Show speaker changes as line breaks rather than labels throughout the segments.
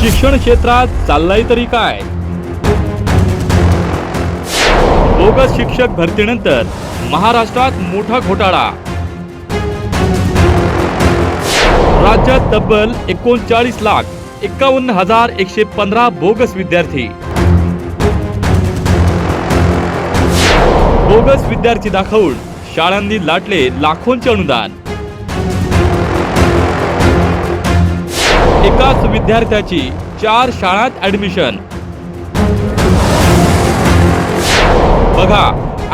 शिक्षण क्षेत्रात चाललाय तरी काय? बोगस शिक्षक भरतीनंतर महाराष्ट्रात मोठा घोटाळा. राज्यात तब्बल एकोणचाळीस लाख एकावन्न हजार एकशे पंधरा बोगस विद्यार्थी. बोगस विद्यार्थी दाखवून शाळांनी लाटले लाखोंचे अनुदान. एकाच विद्यार्थ्याची चार शाळांत ऍडमिशन बघा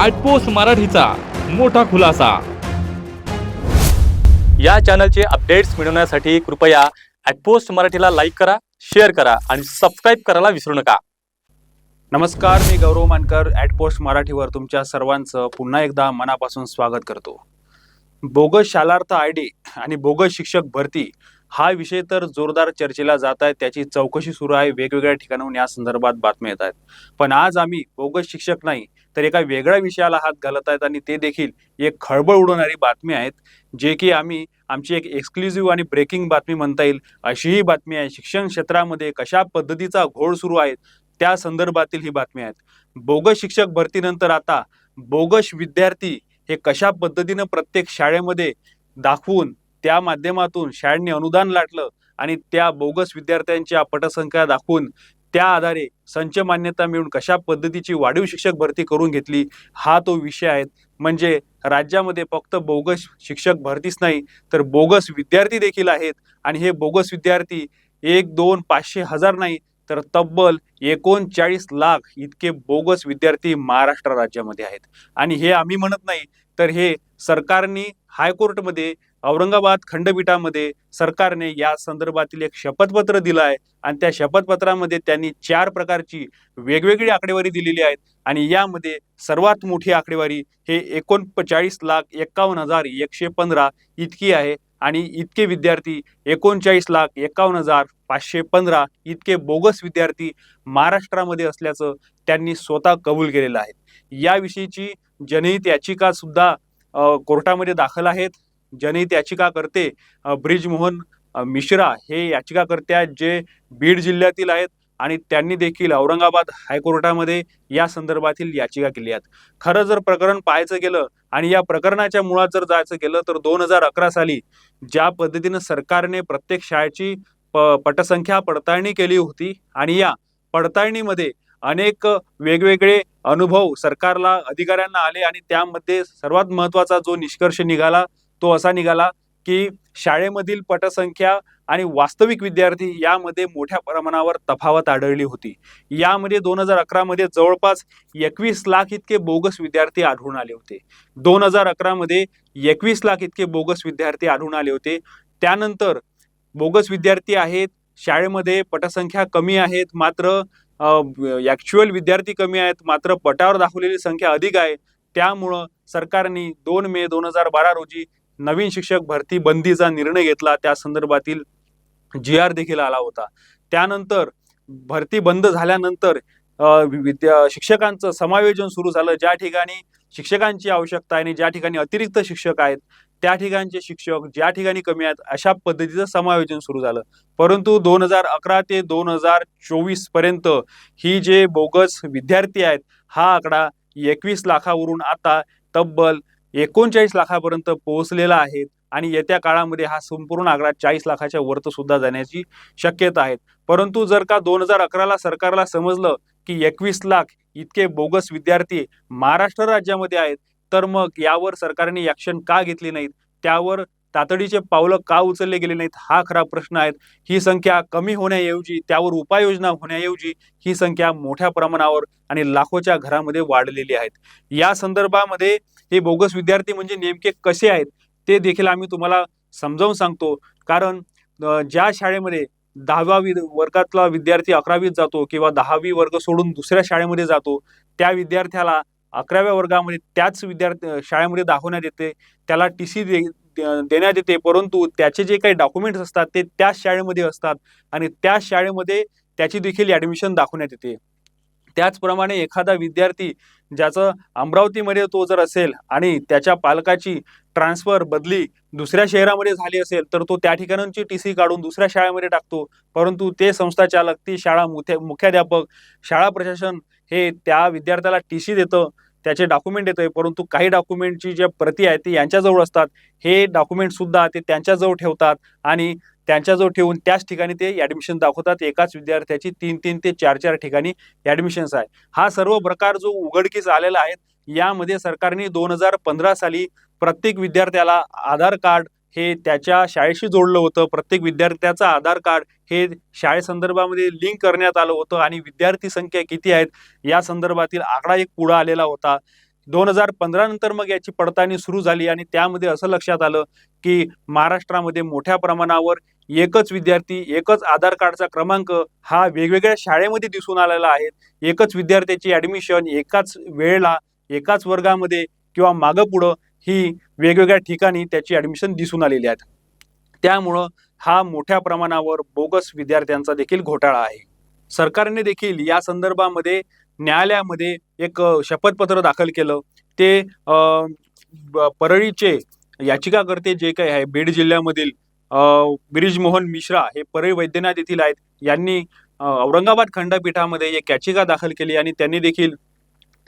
ऍडपोस्ट मराठीचा मोठा खुलासा. या चॅनलचे अपडेट्स मिळवण्यासाठी कृपया ॲटपोस्ट मराठीला लाईक करा शेअर करा आणि सबस्क्राईब करायला विसरू नका.
नमस्कार मी गौरव मानकर ॲट मराठीवर तुमच्या सर्वांचं पुन्हा एकदा मनापासून स्वागत करतो. बोगस शालार्थ आय डी आणि बोगस शिक्षक भरती हा विषय तर जोरदार चर्चेला जात आहे. त्याची चौकशी सुरू आहे. वेगवेगळ्या ठिकाणाहून या संदर्भात बातम्या येत आहेत. पण आज आम्ही बोगस शिक्षक नाही तर एका वेगळ्या विषयाला हात घालत आहेत आणि ते देखील एक खळबळ उडवणारी बातमी आहेत जे की आम्ही आमची एक एक्सक्लुझिव्ह आणि ब्रेकिंग बातमी म्हणता येईल अशीही बातमी आहे. शिक्षण क्षेत्रामध्ये कशा पद्धतीचा घोळ सुरू आहे त्या संदर्भातील ही बातमी आहेत. बोगस शिक्षक भरतीनंतर आता बोगस विद्यार्थी हे कशा पद्धतीनं प्रत्येक शाळेमध्ये दाखवून त्या माध्यमातून शाळेने अनुदान लाटलं आणि त्या बोगस विद्यार्थ्यांच्या पटसंख्या दाखवून त्या आधारे संच मान्यता मिळून कशा पद्धतीची वाढीव शिक्षक भरती करून घेतली हा तो विषय आहे. म्हणजे राज्यामध्ये फक्त बोगस शिक्षक भरतीच नाही तर बोगस विद्यार्थी देखील आहेत. आणि हे बोगस विद्यार्थी एक दोन पाचशे हजार नाही तर तब्बल एकोणचाळीस लाख इतके बोगस विद्यार्थी महाराष्ट्र राज्यामध्ये आहेत. आणि हे आम्ही म्हणत नाही तर हे सरकारने हायकोर्टमध्ये औरंगाबाद खंडपीठामध्ये सरकारने या संदर्भातील एक शपथपत्र दिलं आहे आणि त्या शपथपत्रामध्ये त्यांनी चार प्रकारची वेगवेगळी आकडेवारी दिलेली आहेत आणि यामध्ये सर्वात मोठी आकडेवारी हे एकोणचाळीस लाख एक्कावन्न हजार एकशे पंधरा इतकी आहे. आणि इतके विद्यार्थी एकोणचाळीस लाख एकावन्न हजार पाचशे पंधरा इतके बोगस विद्यार्थी महाराष्ट्रामध्ये असल्याचं त्यांनी स्वतः कबूल केलेलं आहे. याविषयीची जनहित याचिका सुद्धा कोर्टामध्ये दाखल आहेत. जनहित याचिकाकर्ते ब्रिजमोहन मिश्रा हे याचिकाकर्त्या आहेत जे बीड जिल्ह्यातील आहेत आणि त्यांनी देखील औरंगाबाद हायकोर्टामध्ये या संदर्भातील याचिका केली आहेत. खरं जर प्रकरण पाहायचं गेलं आणि या प्रकरणाच्या मुळात जर जायचं गेलं तर दोन हजार अकरा साली ज्या पद्धतीनं सरकारने प्रत्येक शाळेची प पटसंख्या पडताळणी केली होती आणि या पडताळणीमध्ये अनेक वेगवेगळे अनुभव सरकारला अधिकाऱ्यांना आले आणि त्यामध्ये सर्वात महत्त्वाचा जो निष्कर्ष निघाला तो असा निघाला की शाळेमधील पटसंख्या आणि वास्तविक विद्यार्थी यामध्ये मोठ्या प्रमाणावर तफावत आढळली होती. यामध्ये दोन हजार अकरामध्ये जवळपास एकवीस लाख इतके बोगस विद्यार्थी आढळून आले होते. दोन हजार अकरामध्ये एकवीस लाख इतके बोगस विद्यार्थी आढळून आले होते. त्यानंतर बोगस विद्यार्थी आहेत शाळेमध्ये पटसंख्या कमी आहेत मात्र ॲक्च्युअल विद्यार्थी कमी आहेत मात्र पटावर दाखवलेली संख्या अधिक आहे. त्यामुळं सरकारने दोन मे दोन हजार बारा रोजी नवीन शिक्षक भरती बंदीचा निर्णय घेतला. त्या संदर्भातील जी आर देखील आला होता. त्यानंतर भरती बंद झाल्यानंतर विद्या शिक्षकांचं समायोजन सुरू झालं. ज्या ठिकाणी शिक्षकांची आवश्यकता आहे आणि ज्या ठिकाणी अतिरिक्त शिक्षक आहेत त्या ठिकाणचे शिक्षक ज्या ठिकाणी कमी आहेत अशा पद्धतीचं समायोजन सुरू झालं. परंतु दोन हजार अकरा ते दोन हजार चोवीसपर्यंत ही जे बोगस विद्यार्थी आहेत हा आकडा एकवीस लाखावरून आता तब्बल एकोणचाळीस लाखापर्यंत पोहोचलेला आहे आणि येत्या काळामध्ये हा संपूर्ण आकडा चाळीस लाखाच्या वरत सुद्धा जाण्याची शक्यता आहे. परंतु जर का दोन हजार अकराला सरकारला समजलं की एकवीस लाख इतके बोगस विद्यार्थी महाराष्ट्र राज्यामध्ये आहेत तर मग यावर सरकारने ॲक्शन का घेतली नाहीत? त्यावर तातडीचे पावलं का उचलले गेले नाहीत? हा खरा प्रश्न आहे ही संख्या कमी होण्याऐवजी त्यावर उपाययोजना होण्याऐवजी ही संख्या मोठ्या प्रमाणावर आणि लाखोच्या घरामध्ये वाढलेली आहेत. या संदर्भामध्ये हे बोगस विद्यार्थी म्हणजे नेमके कसे आहेत? ते देखील आम्ही तुम्हाला समजावून सांगतो. कारण ज्या शाळेमध्ये दहाव्या वि वर्गातला विद्यार्थी अकरावीत जातो किंवा दहावी वर्ग सोडून दुसऱ्या शाळेमध्ये जातो त्या विद्यार्थ्याला अकराव्या वर्गामध्ये त्याच विद्यार्थी शाळेमध्ये दाखवण्यात येते. त्याला टी सी दे- देण्यात येते. परंतु त्याचे जे काही डॉक्युमेंट्स असतात ते त्याच शाळेमध्ये असतात आणि त्या शाळेमध्ये त्याची देखील ॲडमिशन दाखवण्यात येते. त्याचप्रमाणे एखादा विद्यार्थी ज्याचं अमरावतीमध्ये तो जर असेल आणि त्याच्या पालकाची ट्रान्सफर बदली दुसऱ्या शहरामध्ये झाली असेल तर तो त्या ठिकाणांची टी सी काढून दुसऱ्या शाळेमध्ये टाकतो. परंतु ते संस्था चालक ती शाळा मुख्याध्यापक शाळा प्रशासन हे त्या विद्यार्थ्याला टी सी देतं. त्याचे डॉक्युमेंट येतंय परंतु काही डॉक्युमेंटची ज्या प्रती आहेत ती यांच्याजवळ असतात. हे डॉक्युमेंट सुद्धा ते त्यांच्याजवळ ठेवतात आणि त्यांच्याजवळ ठेवून त्याच ठिकाणी ते ॲडमिशन दाखवतात. एकाच विद्यार्थ्याची तीन तीन ते चार चार ठिकाणी ॲडमिशन्स आहे हा सर्व प्रकार जो उघडकीस आलेला आहे यामध्ये सरकारने दोन हजार पंधरा साली प्रत्येक विद्यार्थ्याला आधार कार्ड हे त्याच्या शाळेशी जोडलं होतं. प्रत्येक विद्यार्थ्याचं आधार कार्ड हे शाळेसंदर्भामध्ये लिंक करण्यात आलं होतं आणि विद्यार्थी संख्या किती आहेत या संदर्भातील आकडा एक पुढं आलेला होता. दोन हजार पंधरा नंतर मग याची पडताळणी सुरू झाली आणि त्यामध्ये असं लक्षात आलं की महाराष्ट्रामध्ये मोठ्या प्रमाणावर एकच विद्यार्थी एकच आधार कार्डचा क्रमांक हा वेगवेगळ्या शाळेमध्ये दिसून आलेला आहे. एकच विद्यार्थ्याची ॲडमिशन एकाच वेळेला एकाच वर्गामध्ये किंवा मागं पुढं ही वेगवेगळ्या ठिकाणी त्याची ॲडमिशन दिसून आलेली आहेत. त्यामुळं हा मोठ्या प्रमाणावर बोगस विद्यार्थ्यांचा देखील घोटाळा आहे. सरकारने देखील या संदर्भामध्ये न्यायालयामध्ये एक शपथपत्र दाखल केलं. ते परळीचे याचिकाकर्ते जे काही आहे बीड जिल्ह्यामधील ब्रिजमोहन मिश्रा हे परळी वैद्यनाथ येथील आहेत. यांनी औरंगाबाद खंडपीठामध्ये एक याचिका दाखल केली आणि त्यांनी देखील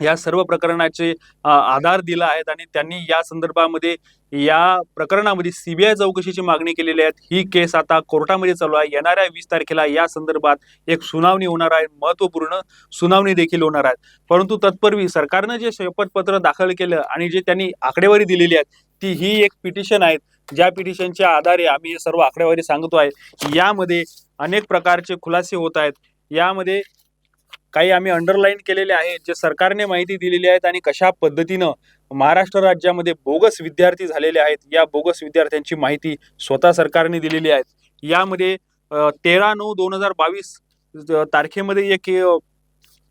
या सर्व प्रकरणाचे आधार दिला आहेत आणि त्यांनी या संदर्भामध्ये या प्रकरणामध्ये सीबीआय चौकशीची मागणी केलेली आहे. ही केस आता कोर्टामध्ये चालू आहे. येणाऱ्या वीस तारखेला या संदर्भात एक सुनावणी होणार आहे. महत्त्वपूर्ण सुनावणी देखील होणार आहे. परंतु तत्पूर्वी सरकारनं जे शपथपत्र दाखल केलं आणि जे त्यांनी आकडेवारी दिलेली आहे ती ही एक पिटिशन आहे ज्या पिटिशनच्या आधारे आम्ही हे सर्व आकडेवारी सांगतो आहे. यामध्ये अनेक प्रकारचे खुलासे होत आहेत. यामध्ये काही आम्ही अंडरलाईन केलेले आहेत जे सरकारने माहिती दिलेली आहेत आणि कशा पद्धतीनं महाराष्ट्र राज्यामध्ये बोगस विद्यार्थी झालेले आहेत या बोगस विद्यार्थ्यांची माहिती स्वतः सरकारने दिलेली आहे. यामध्ये तेरा नऊ दोन हजार बावीस तारखेमध्ये एक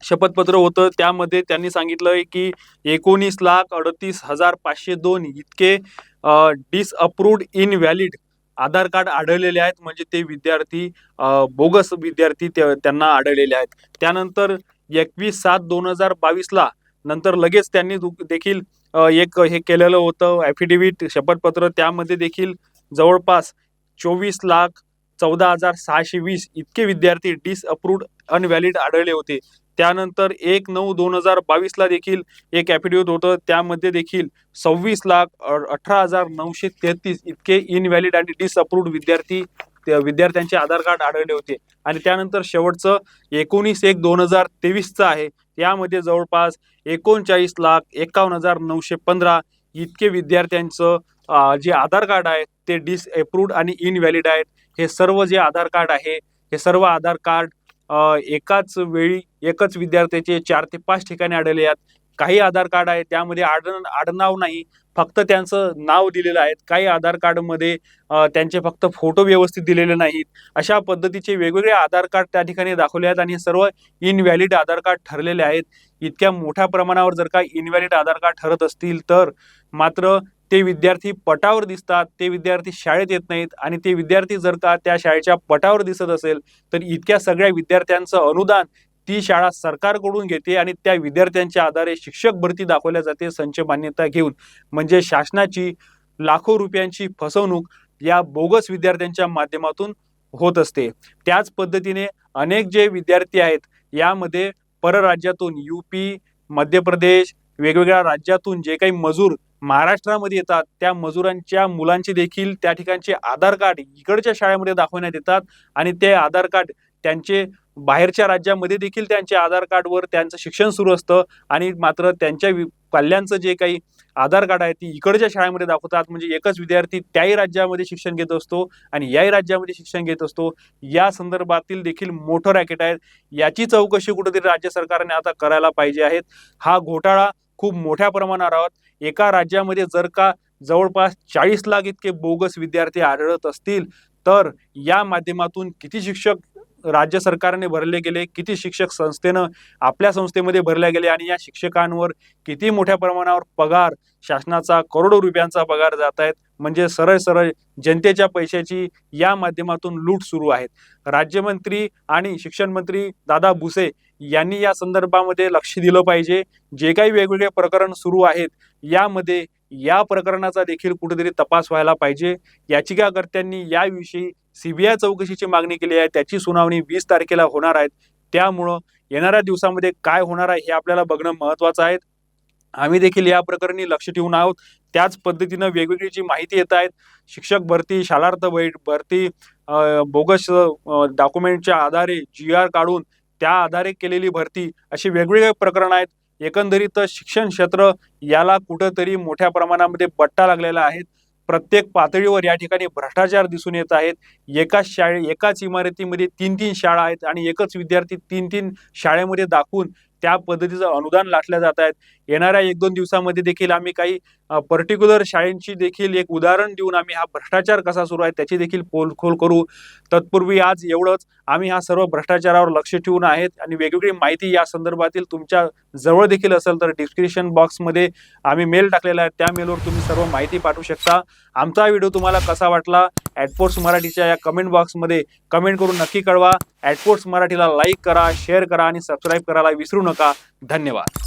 शपथपत्र होतं. त्यामध्ये त्यांनी सांगितलं की एकोणीस लाख अडतीस हजार पाचशे दोन इतके डिसअप्रूव्ड इनव्हॅलिड आधार कार्ड आढळलेले आहेत म्हणजे ते विद्यार्थी बोगस विद्यार्थी त्यांना आढळलेले आहेत. त्यानंतर एकवीस सात दोन हजार बावीस ला नंतर लगेच त्यांनी देखील एक हे केलेलं होतं ॲफिडेव्हिट शपथपत्र. त्यामध्ये देखील जवळपास चोवीस लाख चौदा हजार सहाशे वीस इतके विद्यार्थी डिसअप्रूव्ड अनव्हॅलिड आढळले होते. त्यानंतर एक नऊ दोन हजार बावीसला देखील एक ॲफिडेव्हिट होतं. त्यामध्ये देखील सव्वीस लाख अठरा हजार नऊशे तेहतीस इतके इनव्हॅलिड आणि डिसअप्रूव्ड विद्यार्थी विद्यार्थ्यांचे आधार कार्ड आढळले होते. आणि त्यानंतर शेवटचं एकोणीस एक दोन हजार तेवीसचं आहे. यामध्ये जवळपास एकोणचाळीस लाख एकावन्न हजार नऊशे पंधरा इतके विद्यार्थ्यांचं जे आधार कार्ड आहे ते डिसअप्रूव्ड आणि इनव्हॅलिड आहेत. हे सर्व जे आधार कार्ड आहे हे सर्व आधार कार्ड एकाच वेळी एकच विद्यार्थ्याचे चार ते पाच ठिकाणी आढळले आहेत. काही आधार कार्ड आहे त्यामध्ये आड आडनाव नाही. फक्त त्यांचं नाव दिलेलं आहे. काही आधार कार्डमध्ये त्यांचे फक्त फोटो व्यवस्थित दिलेले नाहीत. अशा पद्धतीचे वेगवेगळे आधार कार्ड त्या ठिकाणी दाखवले आहेत आणि हे सर्व इनव्हॅलिड आधार कार्ड ठरलेले आहेत. इतक्या मोठ्या प्रमाणावर जर का इनव्हॅलिड आधार कार्ड ठरत असतील तर मात्र ते विद्यार्थी पटावर दिसतात ते विद्यार्थी शाळेत येत नाहीत आणि ते विद्यार्थी जर का त्या शाळेच्या पटावर दिसत असेल तर इतक्या सगळ्या विद्यार्थ्यांचं अनुदान ती शाळा सरकारकडून घेते आणि त्या विद्यार्थ्यांच्या आधारे शिक्षक भरती दाखवल्या जाते संच मान्यता घेऊन. म्हणजे शासनाची लाखो रुपयांची फसवणूक या बोगस विद्यार्थ्यांच्या माध्यमातून होत असते. त्याच पद्धतीने अनेक जे विद्यार्थी आहेत यामध्ये परराज्यातून यू पी मध्य प्रदेश वेगवेगळ्या राज्यातून जे काही मजूर महाराष्ट्रामध्ये येतात त्या मजुरांच्या मुलांचे देखील त्या ठिकाणचे आधार कार्ड इकडच्या शाळेमध्ये दाखवण्यात येतात आणि ते आधार कार्ड त्यांचे बाहेरच्या राज्यामध्ये देखील त्यांच्या आधार कार्डवर त्यांचं शिक्षण सुरू असतं आणि मात्र त्यांच्या वि- पाल्यांचं जे काही आधार कार्ड आहे ती इकडच्या शाळेमध्ये दाखवतात. म्हणजे एकच विद्यार्थी त्याही राज्यामध्ये शिक्षण घेत असतो आणि याही राज्यामध्ये शिक्षण घेत असतो. या संदर्भातील देखील मोठं रॅकेट आहे. याची चौकशी कुठेतरी राज्य सरकारने आता करायला पाहिजे आहेत हा घोटाळा खूप मोठ्या प्रमाणावर आहोत. एका राज्यामध्ये जर का जवळपास चाळीस लाख इतके बोगस विद्यार्थी आढळत असतील तर या माध्यमातून किती शिक्षक राज्य सरकारने भरले गेले किती शिक्षक संस्थेनं आपल्या संस्थेमध्ये भरले गेले आणि या शिक्षकांवर किती मोठ्या प्रमाणावर पगार शासनाचा करोडो रुपयांचा पगार जात आहेत. म्हणजे सरळ सरळ जनतेच्या पैशाची या माध्यमातून लूट सुरू आहेत. राज्यमंत्री आणि शिक्षण मंत्री दादा भुसे यांनी या संदर्भामध्ये लक्ष दिलं पाहिजे. जे काही वेगवेगळे प्रकरण सुरू आहेत यामध्ये या प्रकरणाचा देखील कुठेतरी तपास व्हायला पाहिजे. याचिकाकर्त्यांनी याविषयी सीबीआय चौकशीची मागणी केली आहे. त्याची सुनावणी वीस तारखेला होणार आहेत त्यामुळं येणाऱ्या दिवसामध्ये काय होणार आहे हे आपल्याला बघणं महत्वाचं आहे. आम्ही देखील या प्रकरणी लक्ष ठेवून आहोत. त्याच पद्धतीनं वेगवेगळी जी माहिती येत आहेत शिक्षक भरती शालार्थ बैठ भरती बोगस डॉक्युमेंटच्या आधारे जी आर काढून त्या आधारे केलेली भरती अशी वेगवेगळे प्रकरण आहेत. एकंदरीत शिक्षण क्षेत्र याला कुठंतरी मोठ्या प्रमाणामध्ये बट्टा लागलेला आहे. प्रत्येक पातळीवर या ठिकाणी भ्रष्टाचार दिसून येत आहेत. एकाच शाळे एकाच इमारतीमध्ये तीन तीन शाळा आहेत आणि एकच विद्यार्थी तीन तीन शाळेमध्ये दाखवून त्या पद्धतीचं अनुदान लाटल्या जात आहेत. येणाऱ्या एक दोन दिवसामध्ये देखील आम्ही काही पर्टिक्युलर शाळेंची देखील एक उदाहरण देऊन आम्ही हा भ्रष्टाचार कसा सुरू आहे त्याची देखील पोलखोल करू. तत्पूर्वी आज एवढंच. आम्ही हा सर्व भ्रष्टाचारावर लक्ष ठेवून आहेत आणि वेगवेगळी माहिती या संदर्भातील तुमच्या जवळ देखील असेल तर डिस्क्रिप्शन बॉक्समध्ये आम्ही मेल टाकलेला आहे. त्या मेलवर तुम्ही सर्व माहिती पाठवू शकता. आमचा व्हिडिओ तुम्हाला कसा वाटला? ॲटपोर्ट्स मराठीच्या या कमेंट बॉक्समध्ये कमेंट करून नक्की कळवा. ॲटपोर्ट्स मराठीला लाईक करा शेअर करा आणि सबस्क्राईब करायला विसरू नका. धन्यवाद.